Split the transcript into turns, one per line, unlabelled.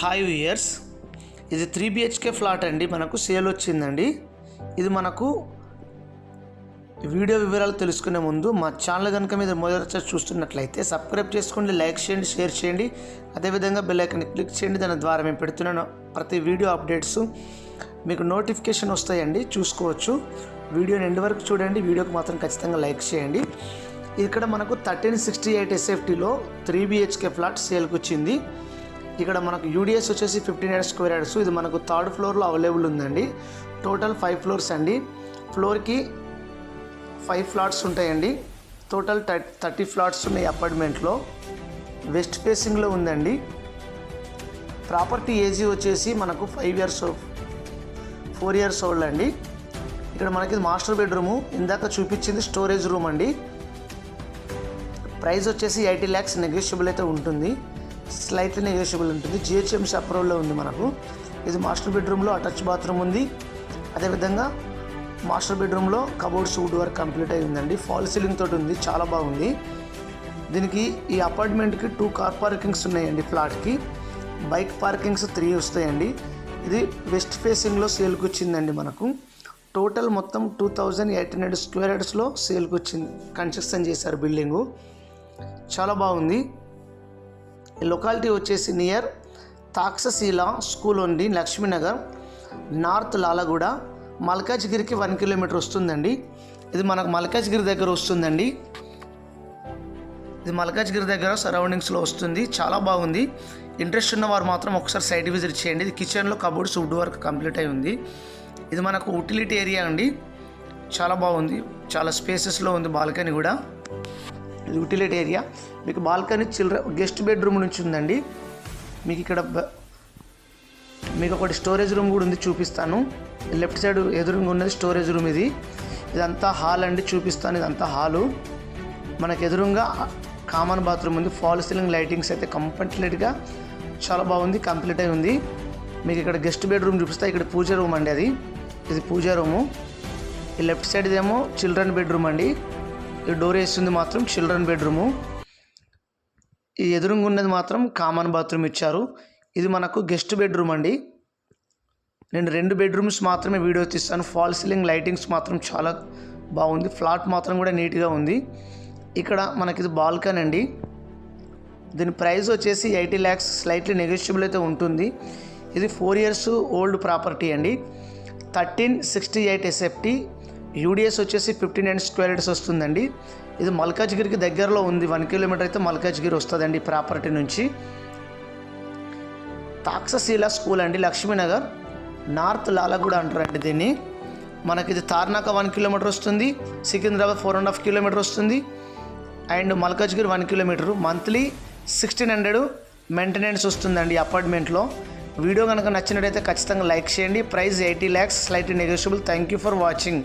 Hi years ఇది three BHK flat అండి. మనకు సేల్ వచ్చిందండి. ఇది మనకు వీడియో వివరాలు తెలుసుకునే ముందు మా ఛానల్ కనుక మీద మొదటిసారి చూస్తున్నట్లయితే సబ్స్క్రైబ్ చేసుకోండి లైక్ చేయండి షేర్ చేయండి. అదేవిధంగా బెల్ ఐకాన్ క్లిక్ చేయండి. దాని ద్వారా మేము పెడుతున్న ప్రతి వీడియో అప్డేట్స్ మీకు నోటిఫికేషన్ వస్తాయండి. చూసుకోవచ్చు. వీడియోని ఎండ్ వరకు చూడండి. వీడియోకి మాత్రం ఖచ్చితంగా లైక్ చేయండి. ఇక్కడ మనకు థర్టీన్ సిక్స్టీ ఎయిట్ ఎస్ఎఫ్టీలో త్రీ బిహెచ్కే ఫ్లాట్ సేల్కి వచ్చింది. ఇక్కడ మనకు యూడిఎస్ వచ్చేసి ఫిఫ్టీన్ ఎయిట్ స్క్వేర్ యార్డ్స్ ఇది మనకు థర్డ్ ఫ్లోర్లో అవైలబుల్ ఉందండి. టోటల్ ఫైవ్ ఫ్లోర్స్ అండి. ఫ్లోర్కి ఫైవ్ ఫ్లాట్స్ ఉంటాయండి. టోటల్ థర్టీ ఫ్లాట్స్ ఉన్నాయి అపార్ట్మెంట్లో వెస్ట్ ఫేసింగ్లో ఉందండి. ప్రాపర్టీ ఏజీ వచ్చేసి మనకు five years four years old అండి. ఇక్కడ మనకి ఇది మాస్టర్ బెడ్రూము ఇందాక చూపించింది స్టోరేజ్ రూమ్ అండి. ప్రైస్ వచ్చేసి ఎయిటీ ల్యాక్స్ నెగోషియబుల్ అయితే ఉంటుంది. స్లైట్లీ నెగోషియబుల్ ఉంటుంది. జిహెచ్ఎంసీ అప్రూవల్లో ఉంది మనకు. ఇది మాస్టర్ బెడ్రూమ్లో అటాచ్ బాత్రూమ్ ఉంది. అదేవిధంగా మాస్టర్ బెడ్రూమ్లో కబోర్డ్స్ వుడ్ వర్క్ కంప్లీట్ అయి ఉందండి. ఫాల్ సీలింగ్ తోటి ఉంది. చాలా బాగుంది. దీనికి ఈ అపార్ట్మెంట్కి టూ కార్ పార్కింగ్స్ ఉన్నాయండి ఫ్లాట్కి బైక్ పార్కింగ్స్ త్రీ వస్తాయండి. ఇది వెస్ట్ ఫేసింగ్లో సేల్కి వచ్చిందండి మనకు. టోటల్ మొత్తం two thousand eight hundred square హెడ్స్లో సేల్కి వచ్చింది. కన్స్ట్రక్షన్ చేశారు బిల్డింగు చాలా బాగుంది. లొకాలిటీ వచ్చేసి నియర్ తాక్సశీల స్కూల్ ఉంది లక్ష్మీనగర్ నార్త్ లాలగూడ మల్కాజ్గిరికి వన్ కిలోమీటర్ వస్తుందండి. ఇది మనకు మల్కాజ్గిరి దగ్గర వస్తుందండి. ఇది మల్కాజ్గిరి దగ్గర సరౌండింగ్స్లో వస్తుంది. చాలా బాగుంది. ఇంట్రెస్ట్ ఉన్న వారు మాత్రం ఒకసారి సైట్ విజిట్ చేయండి. ఇది కిచెన్లో కబోర్డ్స్ వుడ్ వర్క్ కంప్లీట్ అయి ఉంది. ఇది మనకు ఉటిలిటీ ఏరియా అండి. చాలా బాగుంది. చాలా స్పేసెస్లో ఉంది బాల్కనీ కూడా. ఇది యూటిలిటీ ఏరియా. మీకు బాల్కనీ చిల్డ్రన్ గెస్ట్ బెడ్రూమ్ నుంచి ఉందండి. మీకు ఇక్కడ బ- మీకు ఒకటి స్టోరేజ్ రూమ్ కూడా ఉంది చూపిస్తాను. లెఫ్ట్ సైడ్ ఎదురుగా ఉన్నది స్టోరేజ్ రూమ్ ఇది. ఇదంతా హాల్ అండి చూపిస్తాను ఇదంతా హాలు. మనకు ఎదురుగా కామన్ బాత్రూమ్ ఉంది. ఫాల్ సీలింగ్ లైటింగ్స్ అయితే కంప్లీట్గా చాలా బాగుంది కంప్లీట్ అయి ఉంది. మీకు ఇక్కడ గెస్ట్ బెడ్రూమ్ చూపిస్తా. ఇక్కడ పూజ రూమ్ అండి అది. ఇది పూజ రూము. ఈ లెఫ్ట్ సైడ్ ఇదేమో చిల్డ్రన్ బెడ్రూమ్ అండి. ఈ డోర్ వేసింది మాత్రం చిల్డ్రన్ బెడ్రూము. ఈ ఎదురుగా ఉన్నది మాత్రం కామన్ బాత్రూమ్ ఇచ్చారు. ఇది మనకు గెస్ట్ బెడ్రూమ్ అండి. నేను రెండు బెడ్రూమ్స్ మాత్రమే వీడియో తీస్తాను. ఫాల్ సీలింగ్ లైటింగ్స్ మాత్రం చాలా బాగుంది. ఫ్లాట్ మాత్రం కూడా నీట్గా ఉంది. ఇక్కడ మనకి ఇది బాల్కనీ అండి. దీని ప్రైస్ వచ్చేసి ఎయిటీ ల్యాక్స్. స్లైట్లీ నెగోషియబుల్ అయితే ఉంటుంది. ఇది ఫోర్ ఇయర్స్ ఓల్డ్ ప్రాపర్టీ అండి. Thirteen sixty eight SFT. UDS వచ్చేసి ఫిఫ్టీన్ అండ్ స్క్వేర్ వస్తుందండి. ఇది మల్కాజ్గిరికి దగ్గరలో ఉంది. వన్ కిలోమీటర్ అయితే మల్కాజ్గిరి వస్తుందండి ప్రాపర్టీ నుంచి. తాక్సశీల స్కూల్ అండి లక్ష్మీనగర్. నార్త్ లాలగూడ అంటారండి దీన్ని. మనకి ఇది తార్నాక వన్ కిలోమీటర్ వస్తుంది. Secunderabad four and half kilometre వస్తుంది. And Malkajgiri one kilometre. Monthly sixteen hundred maintenance వస్తుందండి అపార్ట్మెంట్లో వీడియో కనుక నచ్చినట్టయితే ఖచ్చితంగా లైక్ చేయండి. Price eighty lakhs slight negotiable thank you for watching